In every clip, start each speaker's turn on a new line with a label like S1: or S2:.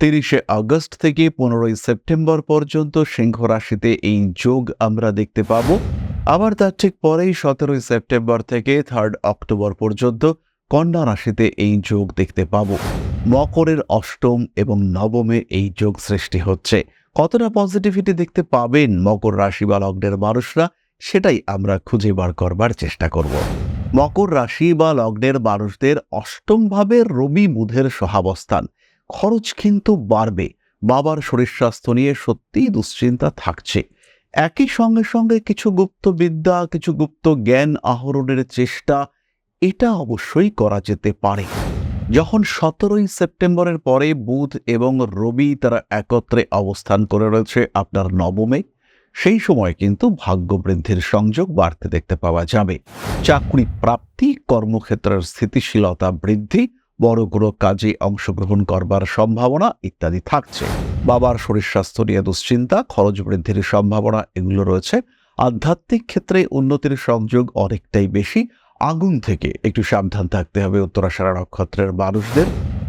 S1: তিরিশে আগস্ট থেকে পনেরোই সেপ্টেম্বর পর্যন্ত সিংহ রাশিতে এই যোগ আমরা দেখতে পাব। আবার তার ঠিক পরেই সতেরোই সেপ্টেম্বর থেকে থার্ড অক্টোবর পর্যন্ত কন্যা রাশিতে এই যোগ দেখতে পাব। মকরের অষ্টম এবং নবমে এই যোগ সৃষ্টি হচ্ছে। কতটা পজিটিভিটি দেখতে পাবেন মকর রাশি বা লগ্নের মানুষরা, সেটাই আমরা খুঁজে বার করবার চেষ্টা করব। মকর রাশি বা লগ্নের মানুষদের অষ্টমভাবে রবি বুধের সহাবস্থান। খরচ কিন্তু বাড়বে। বাবার শরীর স্বাস্থ্য নিয়ে সত্যিই দুশ্চিন্তা থাকছে। একই সঙ্গে সঙ্গে কিছু গুপ্ত বিদ্যা, কিছু গুপ্ত জ্ঞান আহরণের চেষ্টা, এটা অবশ্যই করা যেতে পারে। যখন সতেরোই সেপ্টেম্বরের পরে বুধ এবং রবি তারা একত্রে অবস্থান করে রয়েছে আপনার নবমে, সেই সময় কিন্তু ভাগ্য বৃদ্ধির সংযোগ বাড়তে দেখতে পাওয়া যাবে। চাকরি প্রাপ্তি, কর্মক্ষেত্রের স্থিতিশীলতা বৃদ্ধি বড় কোনো কাজে অংশগ্রহণ করবার সম্ভাবনা ইত্যাদি থাকছে। বাবার শরীর স্বাস্থ্য নিয়ে দুশ্চিন্তা, খরচ বৃদ্ধির সম্ভাবনা এগুলো রয়েছে। আধ্যাত্মিক ক্ষেত্রে উন্নতির সংযোগ অনেকটাই বেশি। আগুন থেকে একটু সাবধান থাকতে হবে উত্তরাশারা নক্ষত্রের মানুষদের।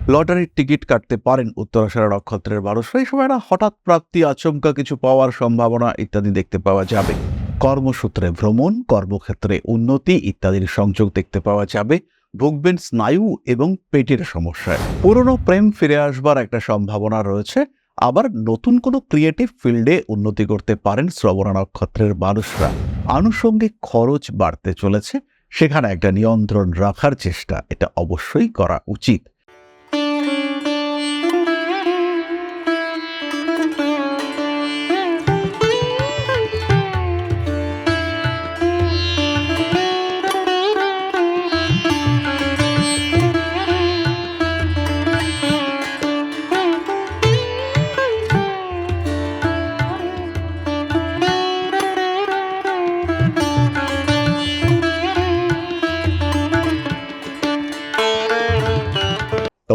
S1: লটারির টিকিট কাটতে পারেন উত্তরাশারা নক্ষত্রের মানুষরা এই সময় না হঠাৎ প্রাপ্তি, আচমকা কিছু পাওয়ার সম্ভাবনা ইত্যাদি দেখতে পাওয়া যাবে। কর্মসূত্রে ভ্রমণ, কর্মক্ষেত্রে উন্নতি ইত্যাদির সংযোগ দেখতে পাওয়া যাবে। ভুগবেন স্নায়ু এবং পেটের সমস্যায়। পুরনো প্রেম ফিরে আসবার একটা সম্ভাবনা রয়েছে। আবার নতুন কোনো ক্রিয়েটিভ ফিল্ডে উন্নতি করতে পারেন শ্রবণা নক্ষত্রের মানুষরা। আনুষঙ্গিক খরচ বাড়তে চলেছে। সেখানে একটা নিয়ন্ত্রণ রাখার চেষ্টা, এটা অবশ্যই করা উচিত।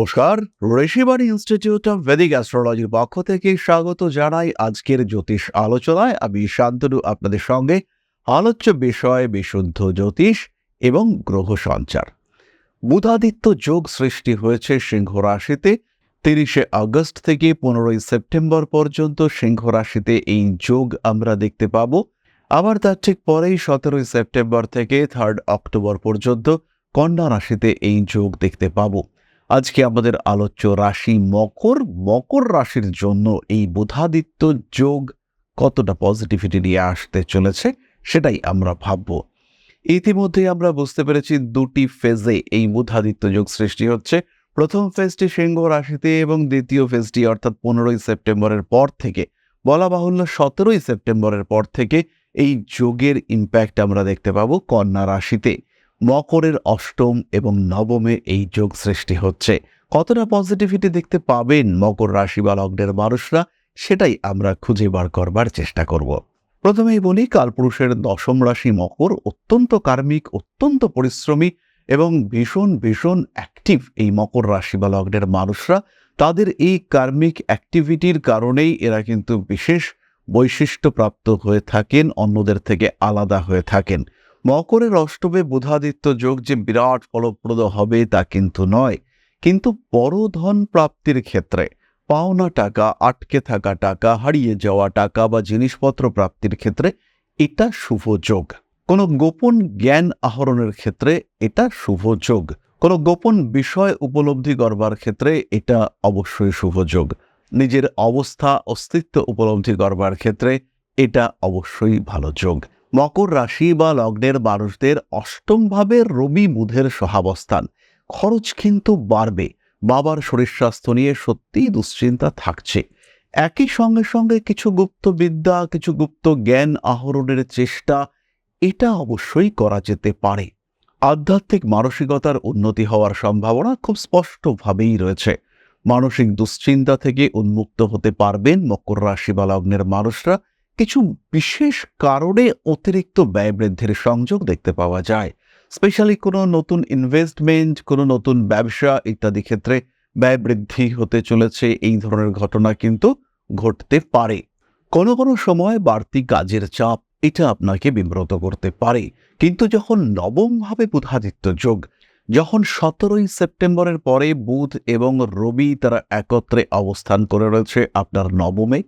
S1: নমস্কার, ঋষিবাণী ইনস্টিটিউট অফ ভেদিক অ্যাস্ট্রোলজির পক্ষ থেকে স্বাগত জানাই আজকের জ্যোতিষ আলোচনায়। আমি শান্তনু, আপনাদের সঙ্গে আলোচ্য বিষয়, বিশুদ্ধ জ্যোতিষ এবং গ্রহ সঞ্চার। বুধাদিত্য যোগ সৃষ্টি হয়েছে সিংহ রাশিতে, তিরিশে আগস্ট থেকে পনেরোই সেপ্টেম্বর পর্যন্ত সিংহ রাশিতে এই যোগ আমরা দেখতে পাব। আবার তার ঠিক পরেই সতেরোই সেপ্টেম্বর থেকে থার্ড অক্টোবর পর্যন্ত কন্যা রাশিতে এই যোগ দেখতে পাবো। আজকে আমাদের আলোচ্য রাশি মকর। মকর রাশির জন্য এই বুধাদিত্য যোগ কতটা পজিটিভিটি নিয়ে আসতে চলেছে সেটাই আমরা ভাবব। ইতিমধ্যেই আমরা বুঝতে পেরেছি দুটি ফেজে এই বুধাদিত্য যোগ সৃষ্টি হচ্ছে। প্রথম ফেজটি সিংহ রাশিতে এবং দ্বিতীয় ফেজটি অর্থাৎ পনেরোই সেপ্টেম্বরের পর থেকে। বলা বাহুল্য সতেরোই সেপ্টেম্বরের পর থেকে এই যোগের ইম্প্যাক্ট আমরা দেখতে পাবো কন্যা রাশিতে। মকরের অষ্টম এবং নবমে এই যোগ সৃষ্টি হচ্ছে। কতটা পজিটিভিটি দেখতে পাবেন মকর রাশি বা লগ্নের মানুষরা, সেটাই আমরা খুঁজে বার করবার চেষ্টা করব। প্রথমেই বলি, কালপুরুষের দশম রাশি মকর অত্যন্ত কার্মিক, অত্যন্ত পরিশ্রমী এবং ভীষণ ভীষণ অ্যাক্টিভ এই মকর রাশি বা লগ্নের মানুষরা। তাদের এই কার্মিক অ্যাক্টিভিটির কারণেই এরা কিন্তু বিশেষ বৈশিষ্ট্যপ্রাপ্ত হয়ে থাকেন, অন্যদের থেকে আলাদা হয়ে থাকেন। মকরের অষ্টমে বুধাদিত্য যোগ যে বিরাট ফলপ্রদ হবে তা কিন্তু নয়। কিন্তু বড় ধন প্রাপ্তির ক্ষেত্রে পাওনা টাকা, আটকে থাকা টাকা, হারিয়ে যাওয়া টাকা বা জিনিসপত্র প্রাপ্তির ক্ষেত্রে এটা শুভ যোগ। কোনো গোপন জ্ঞান আহরণের ক্ষেত্রে এটা শুভ যোগ। কোনো গোপন বিষয় উপলব্ধি করবার ক্ষেত্রে এটা অবশ্যই শুভ যোগ। নিজের অবস্থা, অস্তিত্ব উপলব্ধি করবার ক্ষেত্রে এটা অবশ্যই ভালো যোগ। মকর রাশি বা লগ্নের মানুষদের অষ্টমভাবে রবি বুধের সহাবস্থান। খরচ কিন্তু বাড়বে। বাবার শরীর স্বাস্থ্য নিয়ে সত্যিই দুশ্চিন্তা থাকছে। একই সঙ্গে সঙ্গে কিছু গুপ্ত বিদ্যা, কিছু গুপ্ত জ্ঞান আহরণের চেষ্টা, এটা অবশ্যই করা যেতে পারে। আধ্যাত্মিক মানসিকতার উন্নতি হওয়ার সম্ভাবনা খুব স্পষ্টভাবেই রয়েছে। মানসিক দুশ্চিন্তা থেকে উন্মুক্ত হতে পারবেন মকর রাশি বা লগ্নের মানুষরা। কিছু বিশেষ কারণে অতিরিক্ত ব্যয় বৃদ্ধির সংযোগ দেখতে পাওয়া যায়। স্পেশালি কোনো নতুন ইনভেস্টমেন্ট কোনো নতুন ব্যবসা ইত্যাদি ক্ষেত্রে ব্যয় বৃদ্ধি হতে চলেছে। এই ধরনের ঘটনা কিন্তু ঘটতে পারে। কোনো কোনো সময় বাড়তি কাজের চাপ, এটা আপনাকে বিব্রত করতে পারে। কিন্তু যখন নবমভাবে বুধাদিত্য যোগ, যখন সতেরোই সেপ্টেম্বরের পরে বুধ এবং রবি তারা একত্রে অবস্থান করে রয়েছে আপনার নবমে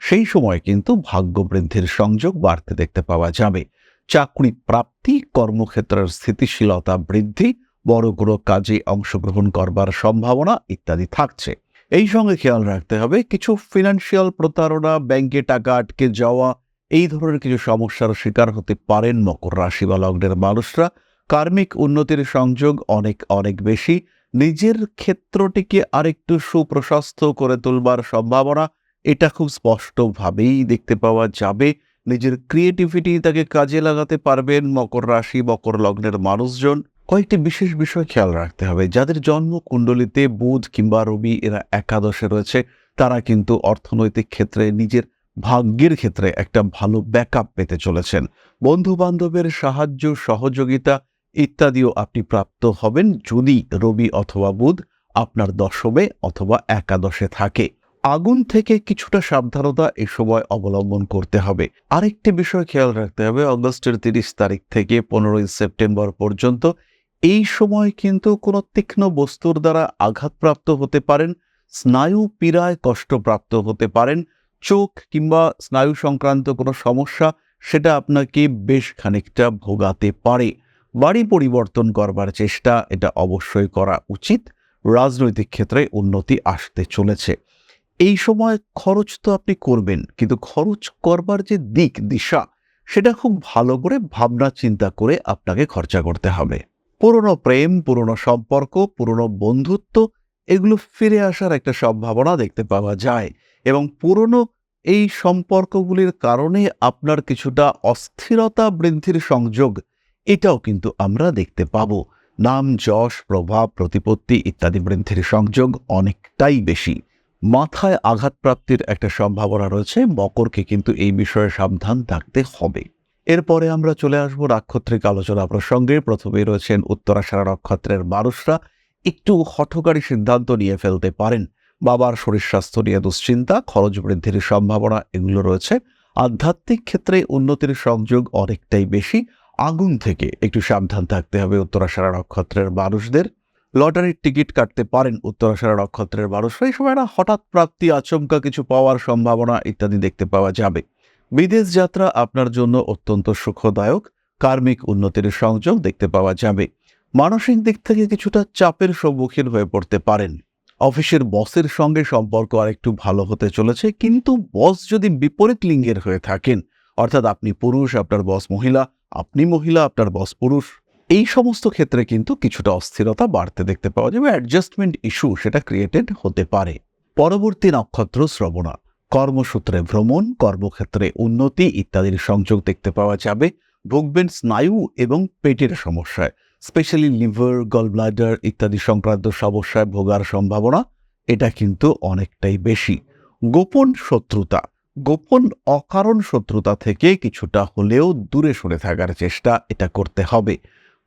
S1: সেই সময় কিন্তু ভাগ্য বৃদ্ধির সংযোগ বাড়তে দেখতে পাওয়া যাবে। চাকরি প্রাপ্তি, কর্মক্ষেত্রের স্থিতিশীলতা বৃদ্ধি, বড় কোনো কাজে অংশগ্রহণ করবার সম্ভাবনা ইত্যাদি থাকছে। এই সঙ্গে খেয়াল রাখতে হবে, কিছু ফিনান্সিয়াল প্রতারণা ব্যাংকে টাকা আটকে যাওয়া, এই ধরনের কিছু সমস্যার শিকার হতে পারেন মকর রাশি বা লগ্নের মানুষরা। কার্মিক উন্নতির সংযোগ অনেক অনেক বেশি। নিজের ক্ষেত্রটিকে আরেকটু সুপ্রশস্ত করে তুলবার সম্ভাবনা এটা খুব স্পষ্টভাবেই দেখতে পাওয়া যাবে। নিজের ক্রিয়েটিভিটি তাকে কাজে লাগাতে পারবেন মকর রাশি, মকর লগ্নের মানুষজন। কয়েকটি বিশেষ বিষয় খেয়াল রাখতে হবে। যাদের জন্ম কুণ্ডলিতে বুধ কিংবা রবি এরা একাদশে রয়েছে, তারা কিন্তু অর্থনৈতিক ক্ষেত্রে নিজের ভাগ্যের ক্ষেত্রে একটা ভালো ব্যাকআপ পেতে চলেছেন। বন্ধু বান্ধবের সাহায্য, সহযোগিতা ইত্যাদিও আপনি প্রাপ্ত হবেন যদি রবি অথবা বুধ আপনার দশমে অথবা একাদশে থাকে। আগুন থেকে কিছুটা সাবধানতা এ সময় অবলম্বন করতে হবে। আরেকটি বিষয় খেয়াল রাখতে হবে, অগস্টের তিরিশ তারিখ থেকে পনেরোই সেপ্টেম্বর পর্যন্ত এই সময় কিন্তু কোনো তীক্ষ্ণ বস্তুর দ্বারা আঘাতপ্রাপ্ত হতে পারেন, স্নায়ু পীড়ায় কষ্টপ্রাপ্ত হতে পারেন, চোখ কিংবা স্নায়ু সংক্রান্ত কোনো সমস্যা সেটা আপনাকে বেশ খানিকটা ভোগাতে পারে। বাড়ি পরিবর্তন করবার চেষ্টা এটা অবশ্যই করা উচিত। রাজনৈতিক ক্ষেত্রে উন্নতি আসতে চলেছে। এই সময় খরচ তো আপনি করবেন, কিন্তু খরচ করবার যে দিক, দিশা, সেটা খুব ভালো করে ভাবনা চিন্তা করে আপনাকে খরচা করতে হবে। পুরনো প্রেম, পুরনো সম্পর্ক, পুরনো বন্ধুত্ব, এগুলো ফিরে আসার একটা সম্ভাবনা দেখতে পাওয়া যায় এবং পুরনো এই সম্পর্কগুলির কারণে আপনার কিছুটা অস্থিরতা বৃদ্ধির সংযোগ, এটাও কিন্তু আমরা দেখতে পাব। নাম, যশ, প্রভাব, প্রতিপত্তি ইত্যাদি বৃদ্ধির সংযোগ অনেকটাই বেশি। মাথায় আঘাতপ্রাপ্তির একটা সম্ভাবনা রয়েছে, মকরকে কিন্তু এই বিষয়ে সাবধান থাকতে হবে। এরপরে আমরা চলে আসব নাক্ষত্রিক আলোচনা প্রসঙ্গে। প্রথমে রয়েছেন উত্তরাষাঢ়া নক্ষত্রের মানুষরা। একটু হঠকারী সিদ্ধান্ত নিয়ে ফেলতে পারেন। বাবার শরীর স্বাস্থ্য নিয়ে দুশ্চিন্তা, খরচ বৃদ্ধির সম্ভাবনা, এগুলো রয়েছে। আধ্যাত্মিক ক্ষেত্রে উন্নতির সংযোগ অনেকটাই বেশি। আগুন থেকে একটু সাবধান থাকতে হবে উত্তরাষাঢ়া নক্ষত্রের মানুষদের। লটারির টিকিট কাটতে পারেন উত্তরাষাঢ়া নক্ষত্রের মানুষরা এই সময় না হঠাৎ প্রাপ্তি, আচমকা কিছু পাওয়ার সম্ভাবনা ইত্যাদি দেখতে পাওয়া যাবে। বিদেশ যাত্রা আপনার জন্য অত্যন্ত সুখদায়ক, কার্মিক উন্নতির সংযোগ দেখতে পাওয়া যাবে। মানসিক দিক থেকে কিছুটা চাপের সম্মুখীন হয়ে পড়তে পারেন। অফিসের বসের সঙ্গে সম্পর্ক আরেকটু ভালো হতে চলেছে, কিন্তু বস যদি বিপরীত লিঙ্গের হয়ে থাকেন, অর্থাৎ আপনি পুরুষ, আপনার বস মহিলা, আপনি মহিলা, আপনার বস পুরুষ এই সমস্ত ক্ষেত্রে কিন্তু কিছুটা অস্থিরতা বাড়তে দেখতে পাওয়া যাবে। অ্যাডজাস্টমেন্ট ইস্যু সেটা ক্রিয়েটেড হতে পারে। পরবর্তী নক্ষত্র শ্রবণা। কর্মসূত্রে ভ্রমণ, কর্মক্ষেত্রে উন্নতি ইত্যাদির সংযোগ দেখতে পাওয়া যাবে। ভুগবেন স্নায়ু এবং পেটের সমস্যায় স্পেশালি লিভার গলব্লাডার ইত্যাদি সংক্রান্ত সমস্যায় ভোগার সম্ভাবনা। এটা কিন্তু অনেকটাই বেশি। গোপন শত্রুতা। গোপন অকারণ শত্রুতা থেকে কিছুটা হলেও দূরে সরে থাকার চেষ্টা এটা করতে হবে।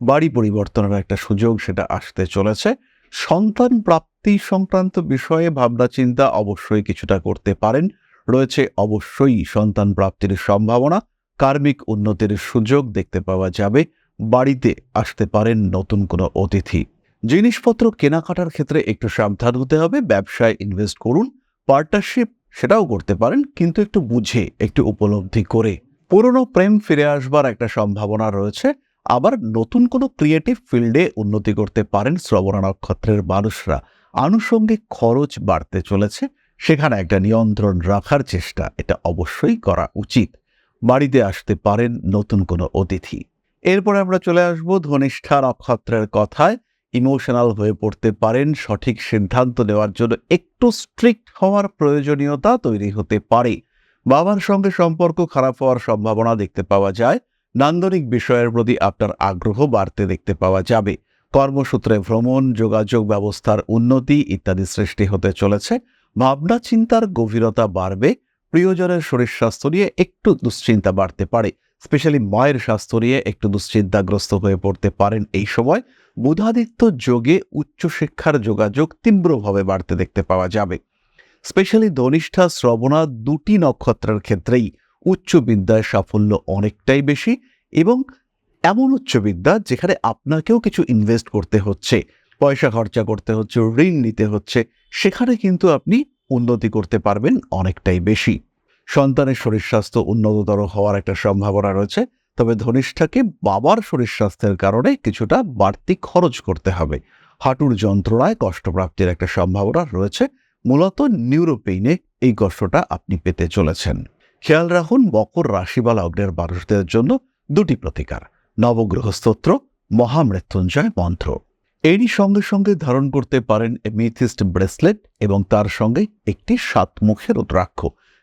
S1: বাড়ি পরিবর্তনের একটা সুযোগ সেটা আসতে চলেছে। সন্তান প্রাপ্তি সংক্রান্ত বিষয়ে ভাবনা চিন্তা অবশ্যই কিছুটা করতে পারেন। রয়েছে অবশ্যই সন্তান প্রাপ্তির সম্ভাবনা, কার্মিক উন্নতির সুযোগ দেখতে পাওয়া যাবে, বাড়িতে আসতে পারেন নতুন কোনো অতিথি। জিনিসপত্র কেনাকাটার ক্ষেত্রে একটু সাবধান হতে হবে, ব্যবসায় ইনভেস্ট করুন পার্টনারশিপ সেটাও করতে পারেন, কিন্তু একটু বুঝে, একটু উপলব্ধি করে। পুরনো প্রেম ফিরে আসবার একটা সম্ভাবনা রয়েছে। আবার নতুন কোনো ক্রিয়েটিভ ফিল্ডে উন্নতি করতে পারেন শ্রবণা নক্ষত্রের মানুষরা। আনুষঙ্গিক খরচ বাড়তে চলেছে, সেখানে একটা নিয়ন্ত্রণ রাখার চেষ্টা এটা অবশ্যই করা উচিত। বাড়িতে আসতে পারেন নতুন কোনো অতিথি। এরপরে আমরা চলে আসব ধনিষ্ঠা নক্ষত্রের কথায়। ইমোশনাল হয়ে পড়তে পারেন, সঠিক সিদ্ধান্ত নেওয়ার জন্য একটু স্ট্রিক্ট হওয়ার প্রয়োজনীয়তা তৈরি হতে পারে। বাবার সঙ্গে সম্পর্ক খারাপ হওয়ার সম্ভাবনা দেখতে পাওয়া যায়। নান্দনিক বিষয়ের প্রতি আপনার আগ্রহ বাড়তে দেখতে পাওয়া যাবে। কর্মসূত্রে ভ্রমণ, যোগাযোগ ব্যবস্থার উন্নতি ইত্যাদি সৃষ্টি হতে চলেছে। ভাবনা চিন্তার গভীরতা বাড়বে। প্রিয়জনের শরীর স্বাস্থ্য নিয়ে একটু দুশ্চিন্তা বাড়তে পারে। স্পেশালি মায়ের স্বাস্থ্য নিয়ে একটু দুশ্চিন্তাগ্রস্ত হয়ে পড়তে পারেন এই সময়। বুধাদিত্য যোগে উচ্চশিক্ষার যোগাযোগ তীব্রভাবে বাড়তে দেখতে পাওয়া যাবে। স্পেশালি ধনিষ্ঠা, শ্রবণা দুটি নক্ষত্রের ক্ষেত্রেই উচ্চ বিদ্যায় সাফল্য অনেকটাই বেশি এবং এমন উচ্চবিদ্যা যেখানে আপনাকেও কিছু ইনভেস্ট করতে হচ্ছে, পয়সা খরচা করতে হচ্ছে, ঋণ নিতে হচ্ছে, সেখানে কিন্তু আপনি উন্নতি করতে পারবেন অনেকটাই বেশি। সন্তানের শরীর স্বাস্থ্য উন্নততর হওয়ার একটা সম্ভাবনা রয়েছে, তবে ধনিষ্ঠাকে বাবার শরীর স্বাস্থ্যের কারণে কিছুটা বাড়তি খরচ করতে হবে। হাঁটুর যন্ত্রণায় কষ্টপ্রাপ্তির একটা সম্ভাবনা রয়েছে, মূলত নিউরোপেইনে এই কষ্টটা আপনি পেতে চলেছেন। খেয়াল রাখুন, মকর রাশি বা লগ্নের মানুষদের জন্য দুটি প্রতিকার। নবগ্রহ স্তোত্র মহামৃত্যুঞ্জয় মন্ত্র। এরই সঙ্গে সঙ্গে ধারণ করতে পারেন মিথিস্ট ব্রেসলেট এবং তার সঙ্গে একটি সাতমুখের রুদ্রাক্ষ।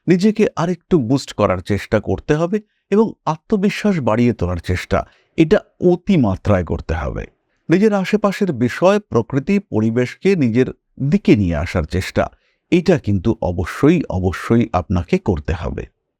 S1: নিজেকে আরেকটু বুস্ট করার চেষ্টা করতে হবে এবং আত্মবিশ্বাস বাড়িয়ে তোলার চেষ্টা, এটা অতিমাত্রায় করতে হবে। নিজের আশেপাশের বিষয়, প্রকৃতি, পরিবেশকে নিজের দিকে নিয়ে আসার চেষ্টা, এটা কিন্তু অবশ্যই অবশ্যই আপনাকে করতে হবে।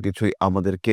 S2: কিছুই আমাদেরকে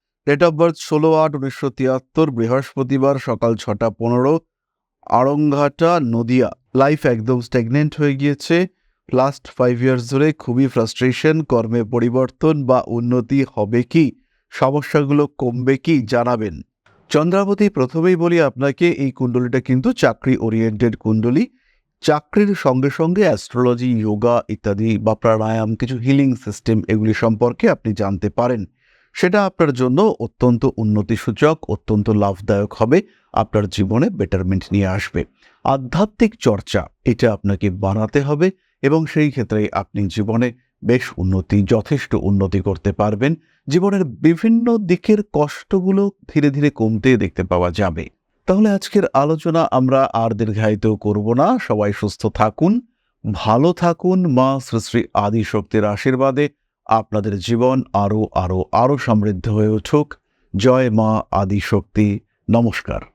S1: ডেট অফ বার্থ ষোলো আট উনিশশো তিয়াত্তর, বৃহস্পতিবার সকাল ছটা পনেরো। আড়ংঘাটা নদিয়া। লাইফ একদম স্ট্যাগনেন্ট হয়ে গিয়েছে। লাস্ট ফাইভ ইয়ার্স ধরে খুবই ফ্রাস্ট্রেশন কর্মে পরিবর্তন বা উন্নতি হবে কি? সমস্যাগুলো কমবে কি? জানাবেন। চন্দ্রাবতী, প্রথমেই বলি আপনাকে, এই কুণ্ডলিটা কিন্তু চাকরি ওরিয়েন্টেড কুণ্ডলী। চাকরির সঙ্গে সঙ্গে অ্যাস্ট্রোলজি যোগা ইত্যাদি বা প্রাণায়াম, কিছু হিলিং সিস্টেম এগুলি সম্পর্কে আপনি জানতে পারেন। সেটা আপনার জন্য অত্যন্ত উন্নতিসূচক, অত্যন্ত লাভদায়ক হবে, আপনার জীবনে বেটারমেন্ট নিয়ে আসবে। আধ্যাত্মিক চর্চা, এটা আপনাকে বানাতে হবে এবং সেই ক্ষেত্রে আপনি জীবনে বেশ উন্নতি, যথেষ্ট উন্নতি করতে পারবেন। জীবনের বিভিন্ন দিকের কষ্টগুলো ধীরে ধীরে কমতে দেখতে পাওয়া যাবে। তাহলে আজকের আলোচনা আমরা আর দীর্ঘায়িত করব না। সবাই সুস্থ থাকুন, ভালো থাকুন। মা শ্রী শ্রী আদি শক্তির আশীর্বাদে আপনাদের জীবন আরও আরও আরও সমৃদ্ধ হয়ে উঠুক। জয় মা আদি শক্তি নমস্কার।